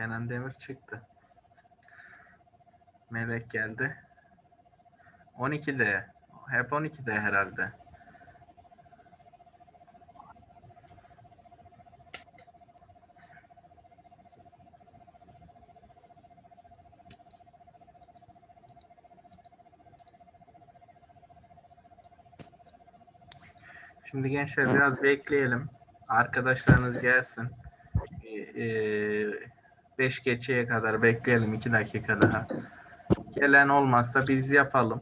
Kenan Demir çıktı. Melek geldi. 12'de. Hep 12'de herhalde. Şimdi gençler biraz bekleyelim. Arkadaşlarınız gelsin. 5 geçeye kadar bekleyelim 2 dakika daha. Gelen olmazsa biz yapalım.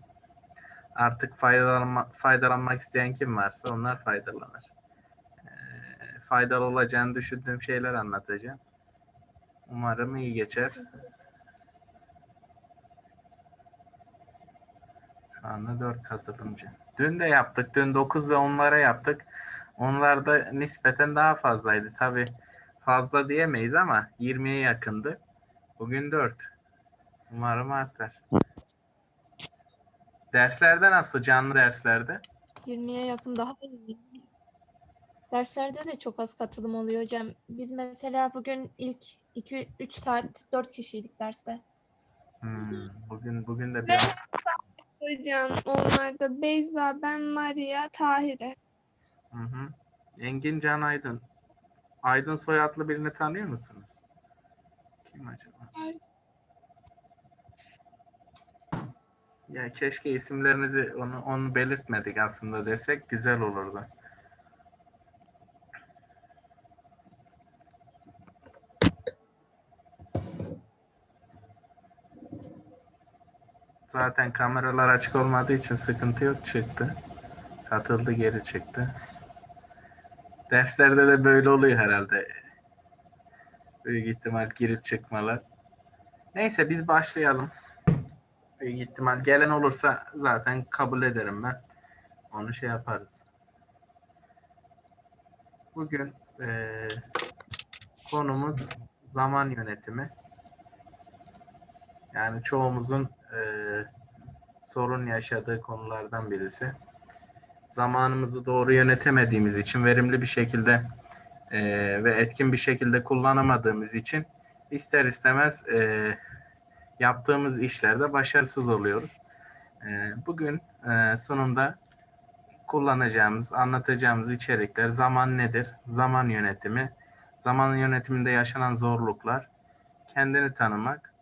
Artık faydalanma, faydalanmak isteyen kim varsa onlar faydalanır. Ee, faydalı olacağını düşündüğüm şeyler anlatacağım. Umarım iyi geçer. Şu anda 4 katılımcı. Dün de yaptık. Dün 9 ve 10'lara yaptık. Onlar da nispeten daha fazlaydı. Tabi fazla diyemeyiz ama 20'ye yakındı. Bugün 4. Umarım artar. Derslerde nasıl? Canlı derslerde? 20'ye yakın daha iyi. Derslerde de çok az katılım oluyor hocam. Biz mesela bugün ilk 2-3 saat 4 kişiydik derste. Hmm, bugün bugün de biraz Hocam onlar da Beyza, ben, Maria, Tahire. Hı hı. Engin Can Aydın. Aydın soyadlı birini tanıyor musunuz? Kim acaba? Ya keşke isimlerinizi onu onu belirtmedik aslında desek güzel olurdu. Zaten kameralar açık olmadığı için sıkıntı yok çıktı. Katıldı geri çıktı. Derslerde de böyle oluyor herhalde. Büyük ihtimal girip çıkmalar. Neyse biz başlayalım. Büyük ihtimal gelen olursa zaten kabul ederim ben. Onu şey yaparız. Bugün eee, konumuz zaman yönetimi. Yani çoğumuzun eee, sorun yaşadığı konulardan birisi. Zamanımızı doğru yönetemediğimiz için, verimli bir şekilde eee, ve etkin bir şekilde kullanamadığımız için ister istemez eee, yaptığımız işlerde başarısız oluyoruz. Eee, bugün eee, sunumda kullanacağımız, anlatacağımız içerikler zaman nedir, zaman yönetimi, zaman yönetiminde yaşanan zorluklar, kendini tanımak,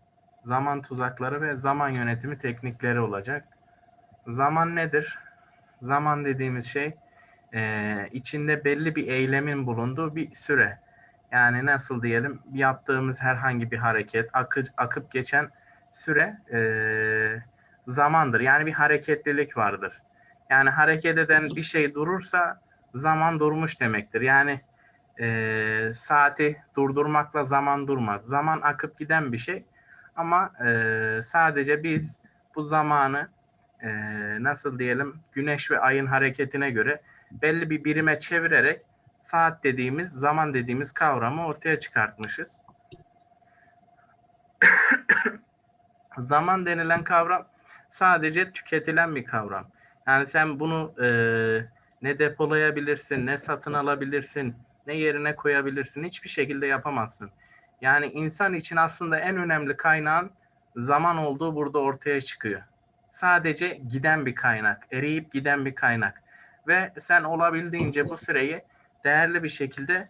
zaman tuzakları ve zaman yönetimi teknikleri olacak. Zaman nedir? Zaman dediğimiz şey eee, içinde belli bir eylemin bulunduğu bir süre. Yani nasıl diyelim yaptığımız herhangi bir hareket, akı, akıp geçen süre eee, zamandır. Yani bir hareketlilik vardır. Yani hareket eden bir şey durursa zaman durmuş demektir. Yani eee, saati durdurmakla zaman durmaz. Zaman akıp giden bir şey. Ama eee, sadece biz bu zamanı eee, nasıl diyelim güneş ve ayın hareketine göre belli bir birime çevirerek saat dediğimiz, zaman dediğimiz kavramı ortaya çıkartmışız. zaman denilen kavram sadece tüketilen bir kavram. Yani sen bunu e, ne depolayabilirsin, ne satın alabilirsin, ne yerine koyabilirsin. Hiçbir şekilde yapamazsın. Yani insan için aslında en önemli kaynağın zaman olduğu burada ortaya çıkıyor. Sadece giden bir kaynak, eriyip giden bir kaynak. Ve sen olabildiğince bu süreyi değerli bir şekilde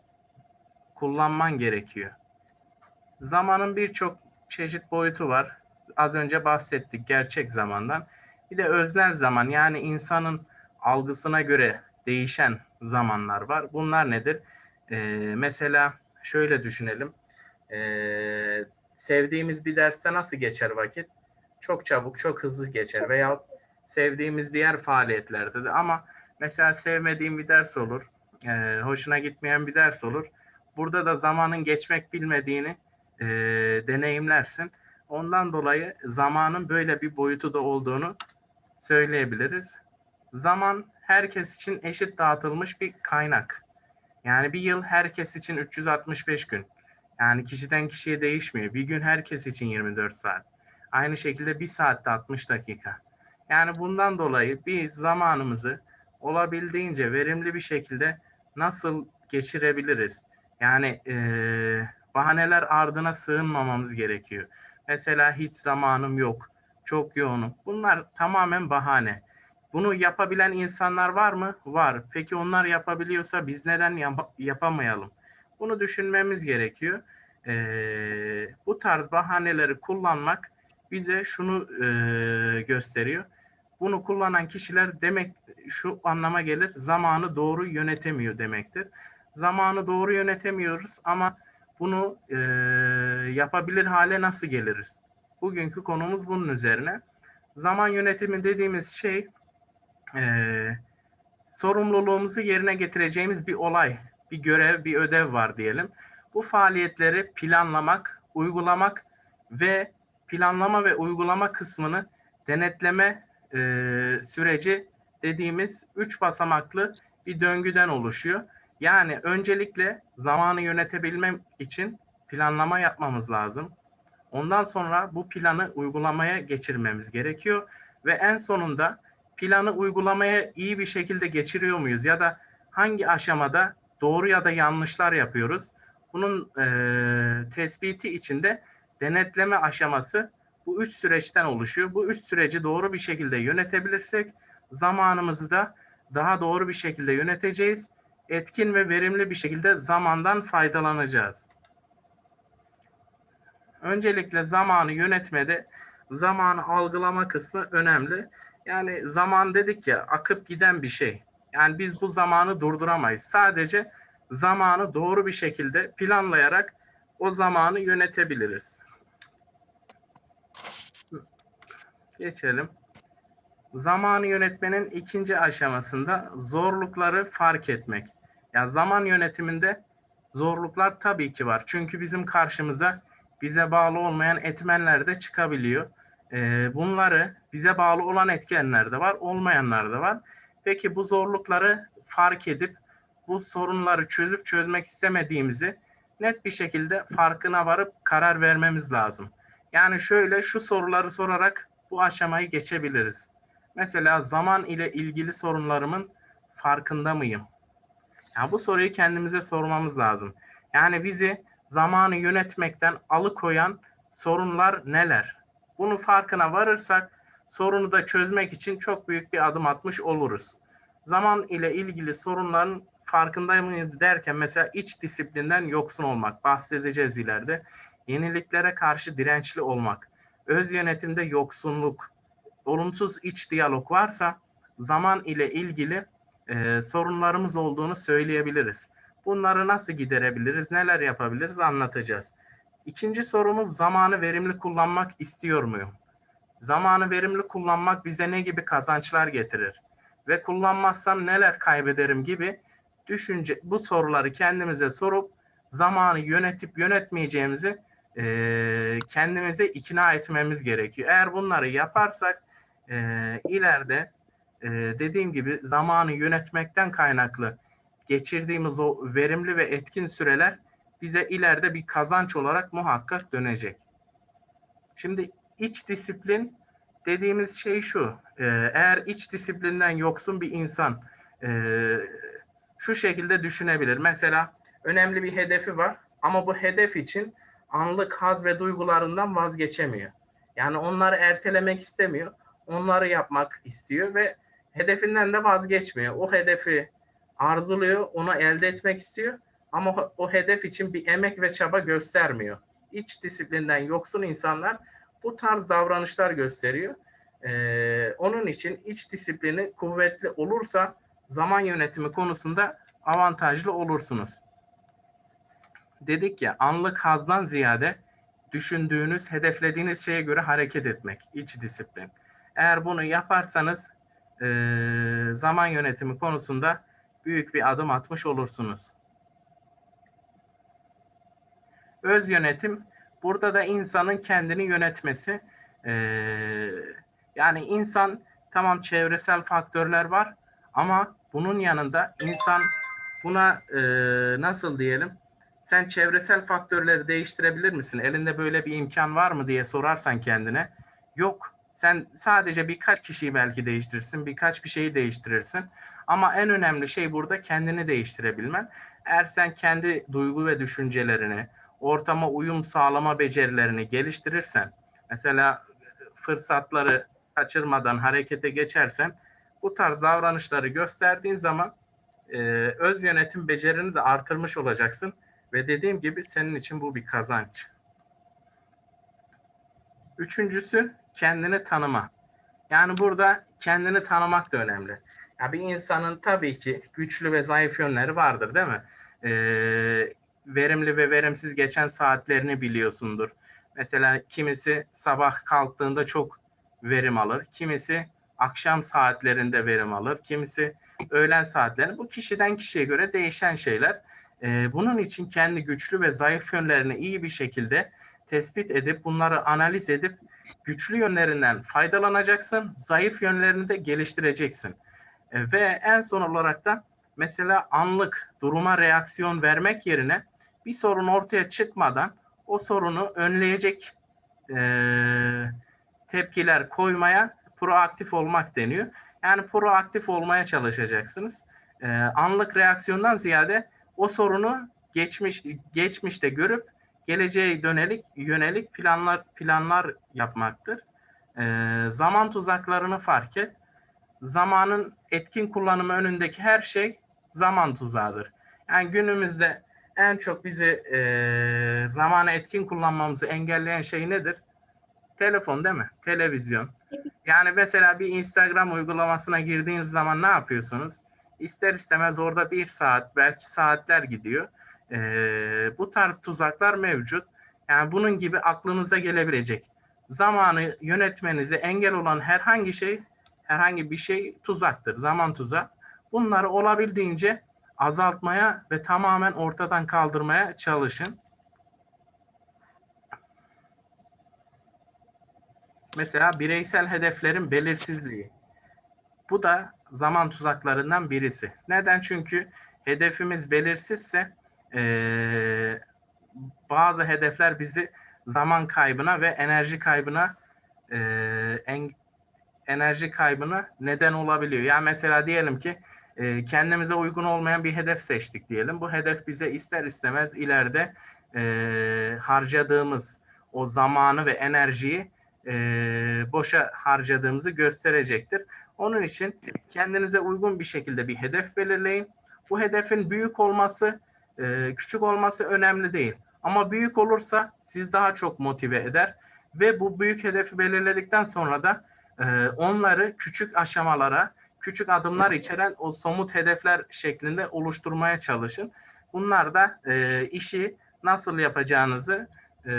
kullanman gerekiyor. Zamanın birçok çeşit boyutu var. Az önce bahsettik gerçek zamandan. Bir de öznel zaman yani insanın algısına göre değişen zamanlar var. Bunlar nedir? Ee, mesela şöyle düşünelim. Ee, sevdiğimiz bir derste nasıl geçer vakit? Çok çabuk, çok hızlı geçer. Veya sevdiğimiz diğer faaliyetlerde de ama mesela sevmediğim bir ders olur. ee, hoşuna gitmeyen bir ders olur. Burada da zamanın geçmek bilmediğini ee, deneyimlersin. Ondan dolayı zamanın böyle bir boyutu da olduğunu söyleyebiliriz. Zaman herkes için eşit dağıtılmış bir kaynak. Yani bir yıl herkes için 365 gün. Yani kişiden kişiye değişmiyor. Bir gün herkes için 24 saat. Aynı şekilde bir saatte 60 dakika. Yani bundan dolayı biz zamanımızı olabildiğince verimli bir şekilde nasıl geçirebiliriz? Yani eee, bahaneler ardına sığınmamamız gerekiyor. Mesela hiç zamanım yok, çok yoğunum. Bunlar tamamen bahane. Bunu yapabilen insanlar var mı? Var. Peki onlar yapabiliyorsa biz neden yap- yapamayalım? Bunu düşünmemiz gerekiyor. Ee, bu tarz bahaneleri kullanmak bize şunu e, gösteriyor. Bunu kullanan kişiler demek şu anlama gelir. Zamanı doğru yönetemiyor demektir. Zamanı doğru yönetemiyoruz ama bunu e, yapabilir hale nasıl geliriz? Bugünkü konumuz bunun üzerine. Zaman yönetimi dediğimiz şey e, sorumluluğumuzu yerine getireceğimiz bir olay, bir görev, bir ödev var diyelim. Bu faaliyetleri planlamak, uygulamak ve planlama ve uygulama kısmını denetleme e, süreci dediğimiz üç basamaklı bir döngüden oluşuyor. Yani öncelikle zamanı yönetebilmem için planlama yapmamız lazım. Ondan sonra bu planı uygulamaya geçirmemiz gerekiyor ve en sonunda planı uygulamaya iyi bir şekilde geçiriyor muyuz ya da hangi aşamada doğru ya da yanlışlar yapıyoruz? Bunun e, tespiti içinde denetleme aşaması bu üç süreçten oluşuyor. Bu üç süreci doğru bir şekilde yönetebilirsek zamanımızı da daha doğru bir şekilde yöneteceğiz. Etkin ve verimli bir şekilde zamandan faydalanacağız. Öncelikle zamanı yönetmede zamanı algılama kısmı önemli. Yani zaman dedik ya akıp giden bir şey. Yani biz bu zamanı durduramayız. Sadece zamanı doğru bir şekilde planlayarak o zamanı yönetebiliriz. Geçelim. Zamanı yönetmenin ikinci aşamasında zorlukları fark etmek. Ya zaman yönetiminde zorluklar tabii ki var. Çünkü bizim karşımıza bize bağlı olmayan etmenler de çıkabiliyor. Ee, bunları bize bağlı olan etkenler de var, olmayanlar da var. Peki bu zorlukları fark edip bu sorunları çözüp çözmek istemediğimizi net bir şekilde farkına varıp karar vermemiz lazım. Yani şöyle şu soruları sorarak bu aşamayı geçebiliriz. Mesela zaman ile ilgili sorunlarımın farkında mıyım? Ya bu soruyu kendimize sormamız lazım. Yani bizi zamanı yönetmekten alıkoyan sorunlar neler? Bunu farkına varırsak sorunu da çözmek için çok büyük bir adım atmış oluruz. Zaman ile ilgili sorunların farkında mıyım derken mesela iç disiplinden yoksun olmak bahsedeceğiz ileride. Yeniliklere karşı dirençli olmak, öz yönetimde yoksunluk, olumsuz iç diyalog varsa zaman ile ilgili e, sorunlarımız olduğunu söyleyebiliriz. Bunları nasıl giderebiliriz, neler yapabiliriz anlatacağız. İkinci sorumuz zamanı verimli kullanmak istiyor muyum? Zamanı verimli kullanmak bize ne gibi kazançlar getirir? Ve kullanmazsam neler kaybederim gibi düşünce bu soruları kendimize sorup zamanı yönetip yönetmeyeceğimizi e, kendimize ikna etmemiz gerekiyor. Eğer bunları yaparsak e, ileride e, dediğim gibi zamanı yönetmekten kaynaklı geçirdiğimiz o verimli ve etkin süreler bize ileride bir kazanç olarak muhakkak dönecek. Şimdi iç disiplin dediğimiz şey şu. eğer iç disiplinden yoksun bir insan e, şu şekilde düşünebilir. Mesela önemli bir hedefi var ama bu hedef için anlık haz ve duygularından vazgeçemiyor. Yani onları ertelemek istemiyor. Onları yapmak istiyor ve hedefinden de vazgeçmiyor. O hedefi arzuluyor, onu elde etmek istiyor ama o, hedef için bir emek ve çaba göstermiyor. İç disiplinden yoksun insanlar bu tarz davranışlar gösteriyor. Ee, onun için iç disiplini kuvvetli olursa zaman yönetimi konusunda avantajlı olursunuz. Dedik ya anlık hazdan ziyade düşündüğünüz, hedeflediğiniz şeye göre hareket etmek, iç disiplin. Eğer bunu yaparsanız e, zaman yönetimi konusunda büyük bir adım atmış olursunuz. Öz yönetim, burada da insanın kendini yönetmesi. E, yani insan, tamam çevresel faktörler var ama bunun yanında insan buna e, nasıl diyelim, sen çevresel faktörleri değiştirebilir misin? Elinde böyle bir imkan var mı diye sorarsan kendine, yok. Sen sadece birkaç kişiyi belki değiştirirsin, birkaç bir şeyi değiştirirsin. Ama en önemli şey burada kendini değiştirebilmen. Eğer sen kendi duygu ve düşüncelerini, ortama uyum sağlama becerilerini geliştirirsen, mesela fırsatları kaçırmadan harekete geçersen, bu tarz davranışları gösterdiğin zaman e, öz yönetim becerini de artırmış olacaksın ve dediğim gibi senin için bu bir kazanç. Üçüncüsü kendini tanıma. Yani burada kendini tanımak da önemli. Ya bir insanın tabii ki güçlü ve zayıf yönleri vardır değil mi? Ee, verimli ve verimsiz geçen saatlerini biliyorsundur. Mesela kimisi sabah kalktığında çok verim alır. Kimisi akşam saatlerinde verim alır. Kimisi öğlen saatlerinde. Bu kişiden kişiye göre değişen şeyler. Ee, bunun için kendi güçlü ve zayıf yönlerini iyi bir şekilde tespit edip bunları analiz edip güçlü yönlerinden faydalanacaksın, zayıf yönlerini de geliştireceksin. E, ve en son olarak da mesela anlık duruma reaksiyon vermek yerine bir sorun ortaya çıkmadan o sorunu önleyecek e, tepkiler koymaya proaktif olmak deniyor. Yani proaktif olmaya çalışacaksınız. E, anlık reaksiyondan ziyade o sorunu geçmiş geçmişte görüp geleceğe dönelik yönelik planlar planlar yapmaktır. Ee, zaman tuzaklarını fark et. Zamanın etkin kullanımı önündeki her şey zaman tuzağıdır. Yani günümüzde en çok bizi e, zamanı etkin kullanmamızı engelleyen şey nedir? Telefon değil mi? Televizyon. Yani mesela bir Instagram uygulamasına girdiğiniz zaman ne yapıyorsunuz? İster istemez orada bir saat, belki saatler gidiyor. Ee, bu tarz tuzaklar mevcut. Yani bunun gibi aklınıza gelebilecek zamanı yönetmenize engel olan herhangi şey, herhangi bir şey tuzaktır, zaman tuzak. Bunları olabildiğince azaltmaya ve tamamen ortadan kaldırmaya çalışın. Mesela bireysel hedeflerin belirsizliği. Bu da zaman tuzaklarından birisi. Neden? Çünkü hedefimiz belirsizse ee, bazı hedefler bizi zaman kaybına ve enerji kaybına e, en, enerji kaybına neden olabiliyor. Yani mesela diyelim ki e, kendimize uygun olmayan bir hedef seçtik diyelim. Bu hedef bize ister istemez ileride e, harcadığımız o zamanı ve enerjiyi e, boşa harcadığımızı gösterecektir. Onun için kendinize uygun bir şekilde bir hedef belirleyin. Bu hedefin büyük olması e, küçük olması önemli değil. Ama büyük olursa siz daha çok motive eder ve bu büyük hedefi belirledikten sonra da e, onları küçük aşamalara, küçük adımlar içeren o somut hedefler şeklinde oluşturmaya çalışın. Bunlar da e, işi nasıl yapacağınızı e,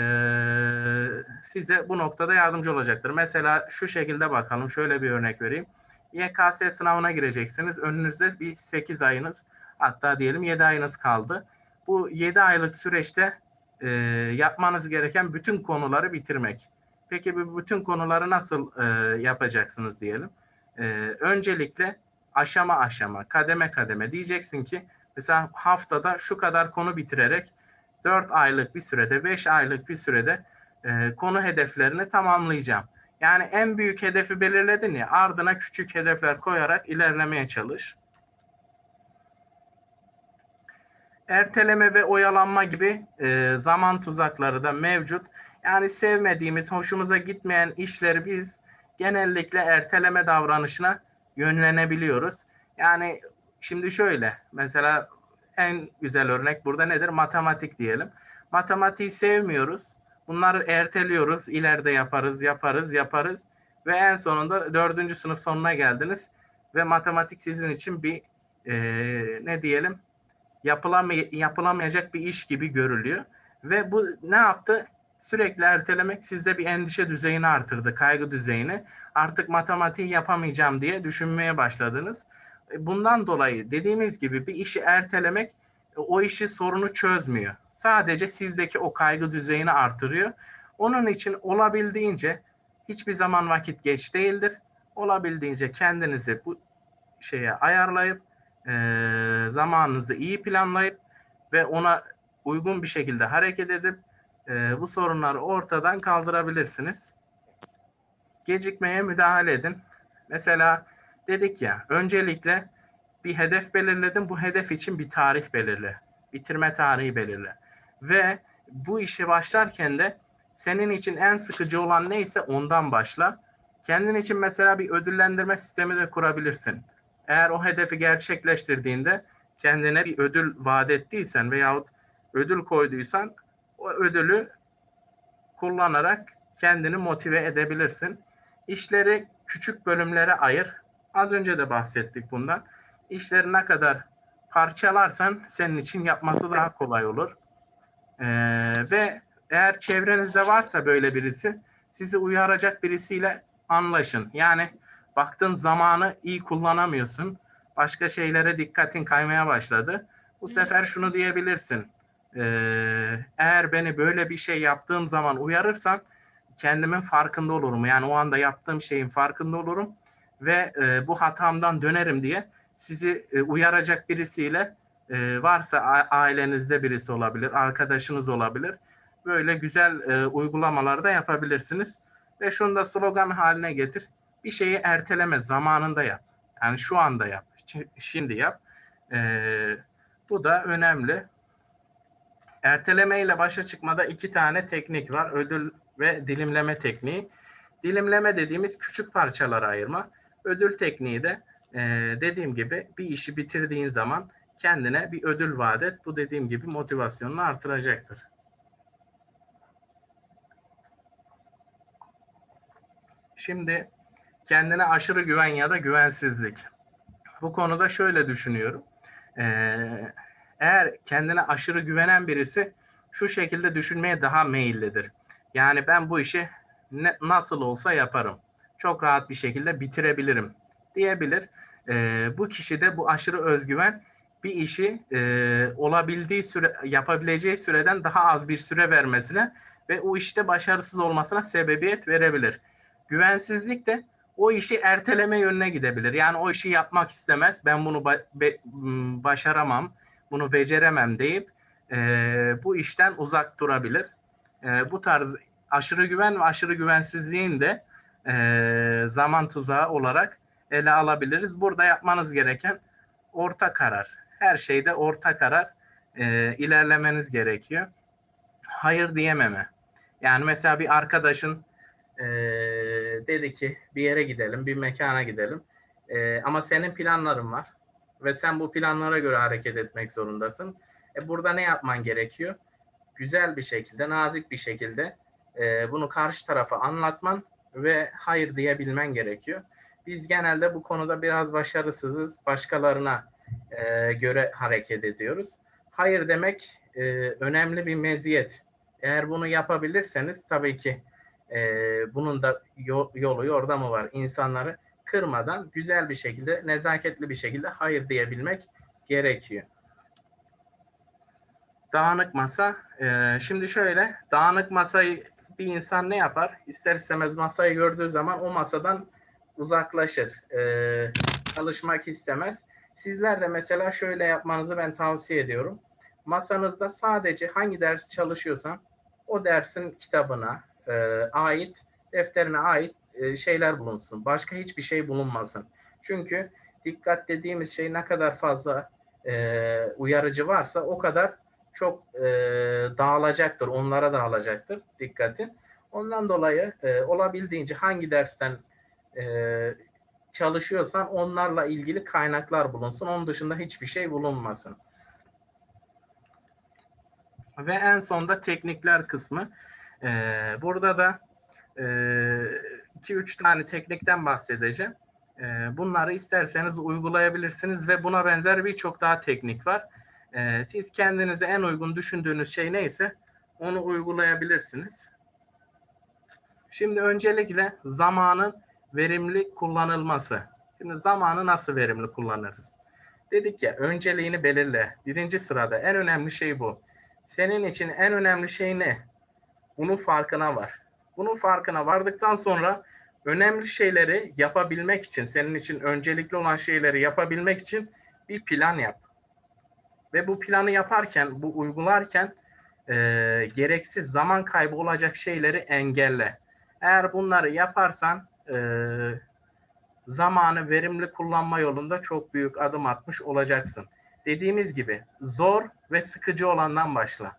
size bu noktada yardımcı olacaktır. Mesela şu şekilde bakalım, şöyle bir örnek vereyim. YKS sınavına gireceksiniz. Önünüzde bir 8 ayınız hatta diyelim 7 ayınız kaldı. Bu 7 aylık süreçte e, yapmanız gereken bütün konuları bitirmek. Peki bu bütün konuları nasıl e, yapacaksınız diyelim. E, öncelikle aşama aşama, kademe kademe diyeceksin ki mesela haftada şu kadar konu bitirerek 4 aylık bir sürede, 5 aylık bir sürede e, konu hedeflerini tamamlayacağım. Yani en büyük hedefi belirledin ya ardına küçük hedefler koyarak ilerlemeye çalış. erteleme ve oyalanma gibi e, zaman tuzakları da mevcut. Yani sevmediğimiz, hoşumuza gitmeyen işleri biz genellikle erteleme davranışına yönlenebiliyoruz. Yani şimdi şöyle, mesela en güzel örnek burada nedir? Matematik diyelim. Matematiği sevmiyoruz. Bunları erteliyoruz. İleride yaparız, yaparız, yaparız. Ve en sonunda dördüncü sınıf sonuna geldiniz. Ve matematik sizin için bir e, ne diyelim yapılamay yapılamayacak bir iş gibi görülüyor. Ve bu ne yaptı? Sürekli ertelemek sizde bir endişe düzeyini artırdı, kaygı düzeyini. Artık matematiği yapamayacağım diye düşünmeye başladınız. Bundan dolayı dediğimiz gibi bir işi ertelemek e, o işi sorunu çözmüyor. Sadece sizdeki o kaygı düzeyini artırıyor. Onun için olabildiğince hiçbir zaman vakit geç değildir. Olabildiğince kendinizi bu şeye ayarlayıp e, zamanınızı iyi planlayıp ve ona uygun bir şekilde hareket edip e, bu sorunları ortadan kaldırabilirsiniz. Gecikmeye müdahale edin. Mesela dedik ya öncelikle bir hedef belirledim. Bu hedef için bir tarih belirle. Bitirme tarihi belirle. Ve bu işe başlarken de senin için en sıkıcı olan neyse ondan başla. Kendin için mesela bir ödüllendirme sistemi de kurabilirsin. Eğer o hedefi gerçekleştirdiğinde kendine bir ödül vaat ettiysen veyahut ödül koyduysan o ödülü kullanarak kendini motive edebilirsin. İşleri küçük bölümlere ayır. Az önce de bahsettik bundan. İşleri ne kadar parçalarsan senin için yapması daha kolay olur. Ee, ve eğer çevrenizde varsa böyle birisi sizi uyaracak birisiyle anlaşın. Yani baktın zamanı iyi kullanamıyorsun. Başka şeylere dikkatin kaymaya başladı. Bu sefer şunu diyebilirsin. Ee, eğer beni böyle bir şey yaptığım zaman uyarırsan kendimin farkında olurum. Yani o anda yaptığım şeyin farkında olurum ve e, bu hatamdan dönerim diye sizi e, uyaracak birisiyle e, varsa ailenizde birisi olabilir, arkadaşınız olabilir. Böyle güzel e, uygulamalar da yapabilirsiniz. Ve şunu da slogan haline getir. Bir şeyi erteleme, zamanında yap. Yani şu anda yap, şi- şimdi yap. E, bu da önemli. Erteleme ile başa çıkmada iki tane teknik var. Ödül ve dilimleme tekniği. Dilimleme dediğimiz küçük parçalara ayırma. Ödül tekniği de e, dediğim gibi bir işi bitirdiğin zaman kendine bir ödül vaat et. Bu dediğim gibi motivasyonunu artıracaktır. Şimdi kendine aşırı güven ya da güvensizlik. Bu konuda şöyle düşünüyorum. Ee, eğer kendine aşırı güvenen birisi şu şekilde düşünmeye daha meyillidir. Yani ben bu işi ne, nasıl olsa yaparım. Çok rahat bir şekilde bitirebilirim diyebilir. Ee, bu kişi de bu aşırı özgüven bir işi e, olabildiği süre yapabileceği süreden daha az bir süre vermesine ve o işte başarısız olmasına sebebiyet verebilir. Güvensizlik de o işi erteleme yönüne gidebilir. Yani o işi yapmak istemez. Ben bunu ba- be- başaramam, bunu beceremem deyip e, bu işten uzak durabilir. E, bu tarz aşırı güven ve aşırı güvensizliğin de e, zaman tuzağı olarak ele alabiliriz. Burada yapmanız gereken orta karar. Her şeyde orta karar e, ilerlemeniz gerekiyor. Hayır diyememe. Yani mesela bir arkadaşın e, dedi ki bir yere gidelim, bir mekana gidelim. E, ama senin planların var ve sen bu planlara göre hareket etmek zorundasın. E, burada ne yapman gerekiyor? Güzel bir şekilde, nazik bir şekilde e, bunu karşı tarafa anlatman ve hayır diyebilmen gerekiyor. Biz genelde bu konuda biraz başarısızız. Başkalarına e, göre hareket ediyoruz. Hayır demek e, önemli bir meziyet. Eğer bunu yapabilirseniz tabii ki e, bunun da yo- yolu yordamı var. İnsanları kırmadan güzel bir şekilde, nezaketli bir şekilde hayır diyebilmek gerekiyor. Dağınık masa. e, şimdi şöyle, dağınık masayı bir insan ne yapar? İster istemez masayı gördüğü zaman o masadan uzaklaşır. E, çalışmak istemez. Sizler de mesela şöyle yapmanızı ben tavsiye ediyorum. Masanızda sadece hangi ders çalışıyorsan o dersin kitabına e, ait, defterine ait e, şeyler bulunsun. Başka hiçbir şey bulunmasın. Çünkü dikkat dediğimiz şey ne kadar fazla e, uyarıcı varsa o kadar çok e, dağılacaktır. Onlara dağılacaktır dikkati. Ondan dolayı e, olabildiğince hangi dersten e, çalışıyorsan onlarla ilgili kaynaklar bulunsun. Onun dışında hiçbir şey bulunmasın. Ve en sonda teknikler kısmı. Ee, burada da 2-3 tane teknikten bahsedeceğim. Ee, bunları isterseniz uygulayabilirsiniz ve buna benzer birçok daha teknik var. Ee, siz kendinize en uygun düşündüğünüz şey neyse onu uygulayabilirsiniz. Şimdi öncelikle zamanın verimli kullanılması. Şimdi zamanı nasıl verimli kullanırız? Dedik ya önceliğini belirle. Birinci sırada en önemli şey bu. Senin için en önemli şey ne? Bunun farkına var. Bunun farkına vardıktan sonra önemli şeyleri yapabilmek için, senin için öncelikli olan şeyleri yapabilmek için bir plan yap. Ve bu planı yaparken, bu uygularken e, gereksiz zaman kaybı olacak şeyleri engelle. Eğer bunları yaparsan e, zamanı verimli kullanma yolunda çok büyük adım atmış olacaksın. Dediğimiz gibi zor ve sıkıcı olandan başla.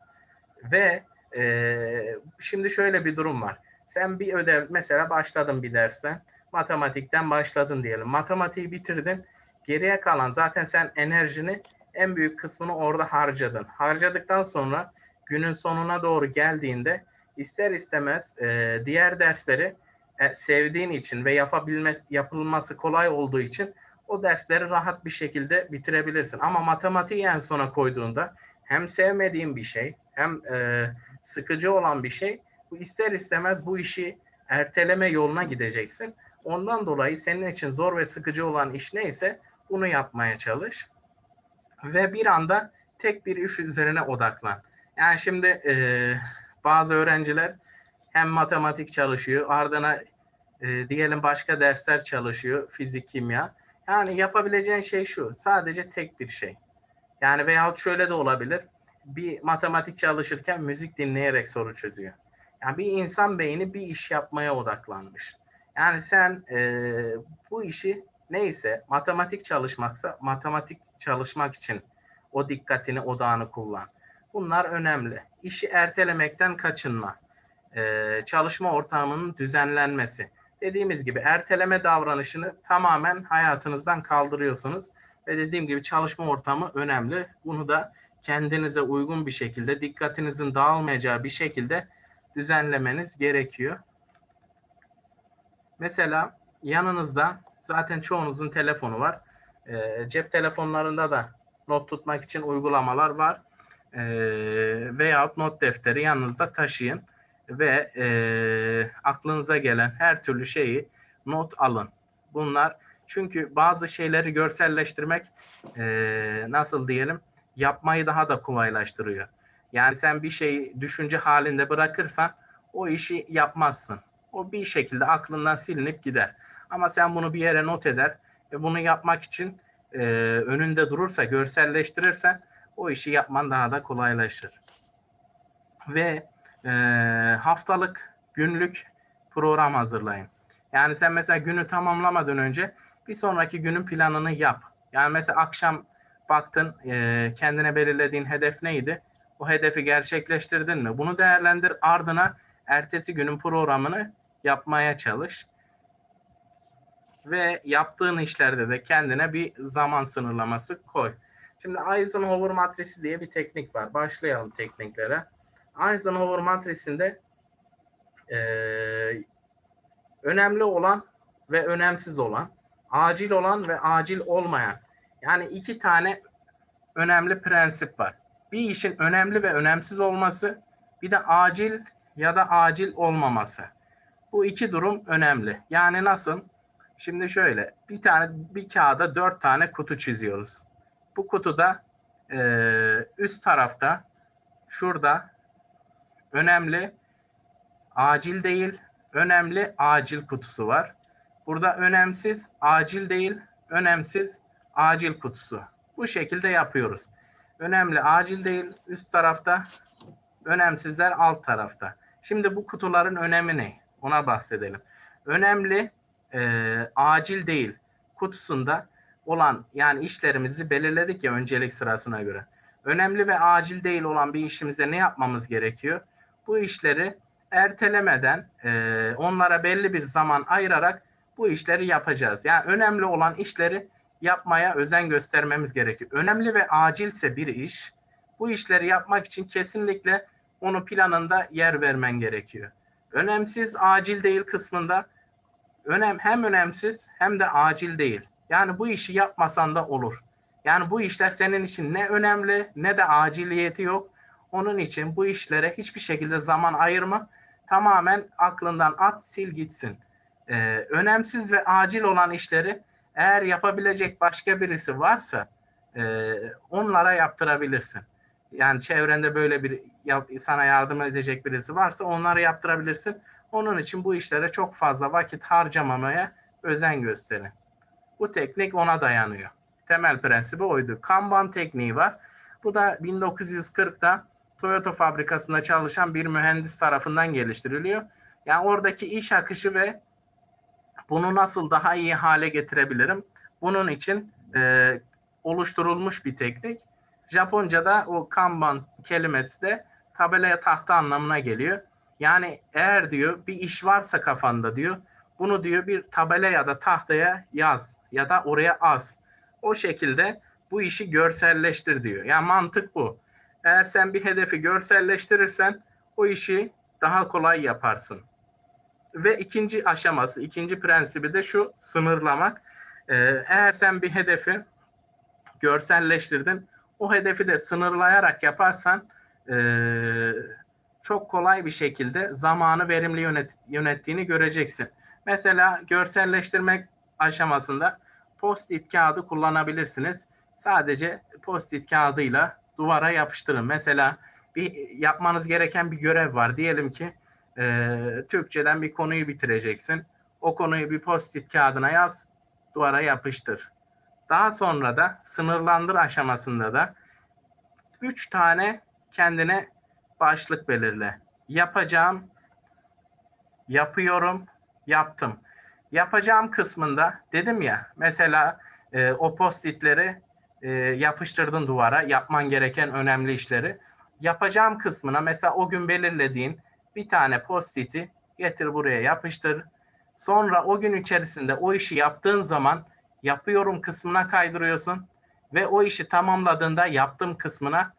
Ve Ee, şimdi şöyle bir durum var. Sen bir ödev mesela başladın bir dersten. Matematikten başladın diyelim. Matematiği bitirdin. Geriye kalan zaten sen enerjini en büyük kısmını orada harcadın. Harcadıktan sonra günün sonuna doğru geldiğinde ister istemez e, diğer dersleri e, sevdiğin için ve yapabilmesi yapılması kolay olduğu için o dersleri rahat bir şekilde bitirebilirsin. Ama matematiği en sona koyduğunda hem sevmediğin bir şey hem e, sıkıcı olan bir şey bu ister istemez bu işi erteleme yoluna gideceksin. Ondan dolayı senin için zor ve sıkıcı olan iş neyse bunu yapmaya çalış. Ve bir anda tek bir iş üzerine odaklan. Yani şimdi e, bazı öğrenciler hem matematik çalışıyor, ardına e, diyelim başka dersler çalışıyor, fizik, kimya. Yani yapabileceğin şey şu, sadece tek bir şey. Yani veyahut şöyle de olabilir. Bir matematik çalışırken müzik dinleyerek soru çözüyor. Yani bir insan beyni bir iş yapmaya odaklanmış. Yani sen e, bu işi neyse matematik çalışmaksa matematik çalışmak için o dikkatini, odağını kullan. Bunlar önemli. İşi ertelemekten kaçınma. E, çalışma ortamının düzenlenmesi. Dediğimiz gibi erteleme davranışını tamamen hayatınızdan kaldırıyorsunuz. Ve dediğim gibi çalışma ortamı önemli. Bunu da kendinize uygun bir şekilde, dikkatinizin dağılmayacağı bir şekilde düzenlemeniz gerekiyor. Mesela yanınızda zaten çoğunuzun telefonu var. E, cep telefonlarında da not tutmak için uygulamalar var. E, veyahut not defteri yanınızda taşıyın ve e, aklınıza gelen her türlü şeyi not alın. Bunlar çünkü bazı şeyleri görselleştirmek e, nasıl diyelim yapmayı daha da kolaylaştırıyor. Yani sen bir şeyi düşünce halinde bırakırsan o işi yapmazsın. O bir şekilde aklından silinip gider. Ama sen bunu bir yere not eder ve bunu yapmak için e, önünde durursa, görselleştirirsen o işi yapman daha da kolaylaşır. Ve e, haftalık, günlük program hazırlayın. Yani sen mesela günü tamamlamadan önce bir sonraki günün planını yap. Yani mesela akşam baktın e, kendine belirlediğin hedef neydi? O hedefi gerçekleştirdin mi? Bunu değerlendir. Ardına ertesi günün programını yapmaya çalış. Ve yaptığın işlerde de kendine bir zaman sınırlaması koy. Şimdi Eisenhower matrisi diye bir teknik var. Başlayalım tekniklere. Eisenhower matrisinde e, önemli olan ve önemsiz olan, acil olan ve acil olmayan. Yani iki tane önemli prensip var. Bir işin önemli ve önemsiz olması, bir de acil ya da acil olmaması. Bu iki durum önemli. Yani nasıl? Şimdi şöyle, bir tane bir kağıda dört tane kutu çiziyoruz. Bu kutuda e, üst tarafta şurada önemli, acil değil, önemli, acil kutusu var. Burada önemsiz, acil değil, önemsiz, acil kutusu. Bu şekilde yapıyoruz. Önemli, acil değil üst tarafta, önemsizler alt tarafta. Şimdi bu kutuların önemi ne? Ona bahsedelim. Önemli, e, acil değil kutusunda olan yani işlerimizi belirledik ya öncelik sırasına göre. Önemli ve acil değil olan bir işimize ne yapmamız gerekiyor? Bu işleri ertelemeden e, onlara belli bir zaman ayırarak bu işleri yapacağız. Yani önemli olan işleri yapmaya özen göstermemiz gerekiyor. Önemli ve acilse bir iş, bu işleri yapmak için kesinlikle onu planında yer vermen gerekiyor. Önemsiz, acil değil kısmında önem hem önemsiz hem de acil değil. Yani bu işi yapmasan da olur. Yani bu işler senin için ne önemli ne de aciliyeti yok. Onun için bu işlere hiçbir şekilde zaman ayırma. Tamamen aklından at, sil gitsin. Ee, önemsiz ve acil olan işleri eğer yapabilecek başka birisi varsa e, onlara yaptırabilirsin. Yani çevrende böyle bir sana yardım edecek birisi varsa onları yaptırabilirsin. Onun için bu işlere çok fazla vakit harcamamaya özen gösterin. Bu teknik ona dayanıyor. Temel prensibi oydu. Kanban tekniği var. Bu da 1940'da Toyota fabrikasında çalışan bir mühendis tarafından geliştiriliyor. Yani oradaki iş akışı ve bunu nasıl daha iyi hale getirebilirim? Bunun için e, oluşturulmuş bir teknik. Japonca'da o Kanban kelimesi de tabelaya tahta anlamına geliyor. Yani eğer diyor bir iş varsa kafanda diyor bunu diyor bir tabela ya da tahtaya yaz ya da oraya az. O şekilde bu işi görselleştir diyor. Yani mantık bu. Eğer sen bir hedefi görselleştirirsen o işi daha kolay yaparsın. Ve ikinci aşaması, ikinci prensibi de şu sınırlamak. Ee, eğer sen bir hedefi görselleştirdin, o hedefi de sınırlayarak yaparsan ee, çok kolay bir şekilde zamanı verimli yönet, yönettiğini göreceksin. Mesela görselleştirmek aşamasında post-it kağıdı kullanabilirsiniz. Sadece post-it kağıdıyla duvara yapıştırın. Mesela bir yapmanız gereken bir görev var. Diyelim ki e, Türkçeden bir konuyu bitireceksin. O konuyu bir post-it kağıdına yaz, duvara yapıştır. Daha sonra da sınırlandır aşamasında da 3 tane kendine başlık belirle. Yapacağım, yapıyorum, yaptım. Yapacağım kısmında dedim ya mesela e, o postitleri e, yapıştırdın duvara yapman gereken önemli işleri. Yapacağım kısmına mesela o gün belirlediğin bir tane postiti getir buraya yapıştır. Sonra o gün içerisinde o işi yaptığın zaman yapıyorum kısmına kaydırıyorsun ve o işi tamamladığında yaptım kısmına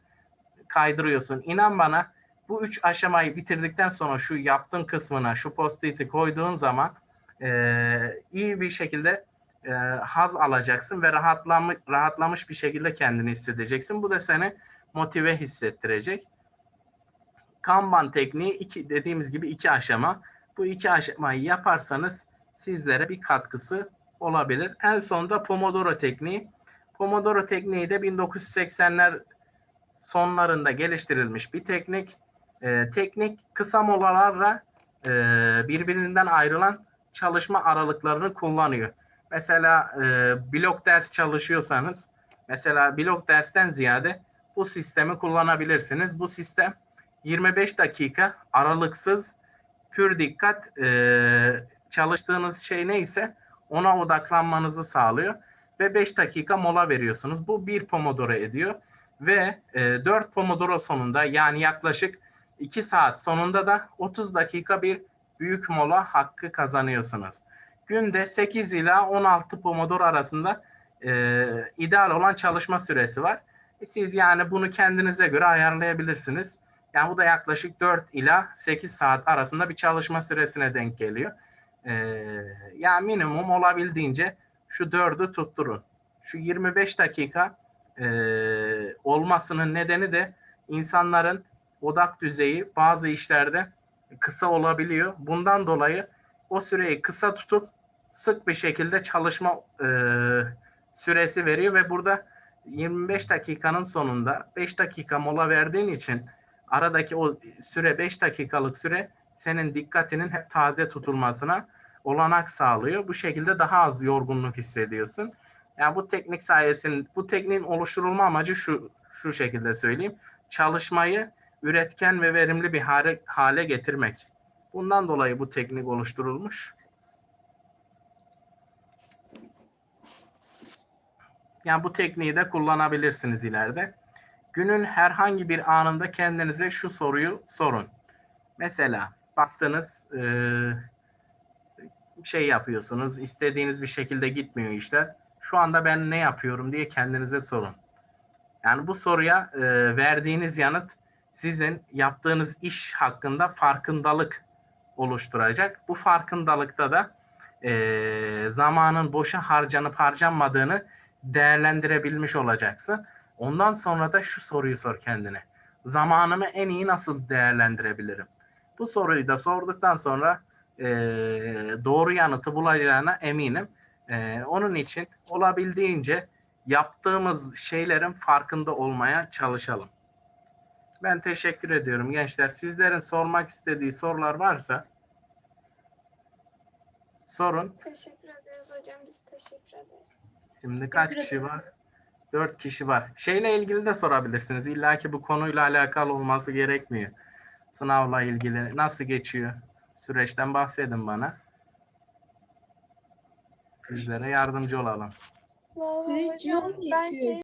kaydırıyorsun. İnan bana bu üç aşamayı bitirdikten sonra şu yaptığın kısmına şu post-it'i koyduğun zaman e, iyi bir şekilde e, haz alacaksın ve rahatlamış, rahatlamış bir şekilde kendini hissedeceksin. Bu da seni motive hissettirecek. Kanban tekniği iki, dediğimiz gibi iki aşama. Bu iki aşamayı yaparsanız sizlere bir katkısı olabilir. En sonunda Pomodoro tekniği. Pomodoro tekniği de 1980'ler sonlarında geliştirilmiş bir teknik. Ee, teknik kısa molalarla e, birbirinden ayrılan çalışma aralıklarını kullanıyor. Mesela e, blok ders çalışıyorsanız, mesela blok dersten ziyade bu sistemi kullanabilirsiniz. Bu sistem 25 dakika aralıksız pür dikkat e, çalıştığınız şey neyse ona odaklanmanızı sağlıyor ve 5 dakika mola veriyorsunuz. Bu bir pomodoro ediyor ve e, 4 pomodoro sonunda yani yaklaşık 2 saat sonunda da 30 dakika bir büyük mola hakkı kazanıyorsunuz. Günde 8 ila 16 pomodoro arasında e, ideal olan çalışma süresi var. Siz yani bunu kendinize göre ayarlayabilirsiniz. Yani bu da yaklaşık 4 ila 8 saat arasında bir çalışma süresine denk geliyor. Ee, yani minimum olabildiğince şu 4'ü tutturun. Şu 25 dakika e, olmasının nedeni de insanların odak düzeyi bazı işlerde kısa olabiliyor. Bundan dolayı o süreyi kısa tutup sık bir şekilde çalışma e, süresi veriyor ve burada 25 dakikanın sonunda 5 dakika mola verdiğin için aradaki o süre 5 dakikalık süre senin dikkatinin hep taze tutulmasına olanak sağlıyor. Bu şekilde daha az yorgunluk hissediyorsun. Yani bu teknik sayesinde bu tekniğin oluşturulma amacı şu şu şekilde söyleyeyim. Çalışmayı üretken ve verimli bir hale, hale getirmek. Bundan dolayı bu teknik oluşturulmuş. Yani bu tekniği de kullanabilirsiniz ileride. Günün herhangi bir anında kendinize şu soruyu sorun. Mesela baktınız şey yapıyorsunuz, istediğiniz bir şekilde gitmiyor işler. Şu anda ben ne yapıyorum diye kendinize sorun. Yani bu soruya e, verdiğiniz yanıt sizin yaptığınız iş hakkında farkındalık oluşturacak. Bu farkındalıkta da e, zamanın boşa harcanıp harcanmadığını değerlendirebilmiş olacaksın. Ondan sonra da şu soruyu sor kendine. Zamanımı en iyi nasıl değerlendirebilirim? Bu soruyu da sorduktan sonra e, doğru yanıtı bulacağına eminim. E, onun için olabildiğince yaptığımız şeylerin farkında olmaya çalışalım. Ben teşekkür ediyorum gençler. Sizlerin sormak istediği sorular varsa sorun. Teşekkür ederiz hocam. Biz teşekkür ederiz. Şimdi kaç kişi var? Dört kişi var. Şeyle ilgili de sorabilirsiniz. İlla ki bu konuyla alakalı olması gerekmiyor. Sınavla ilgili nasıl geçiyor? Süreçten bahsedin bana. Bizlere yardımcı olalım. Vallahi hocam ben şey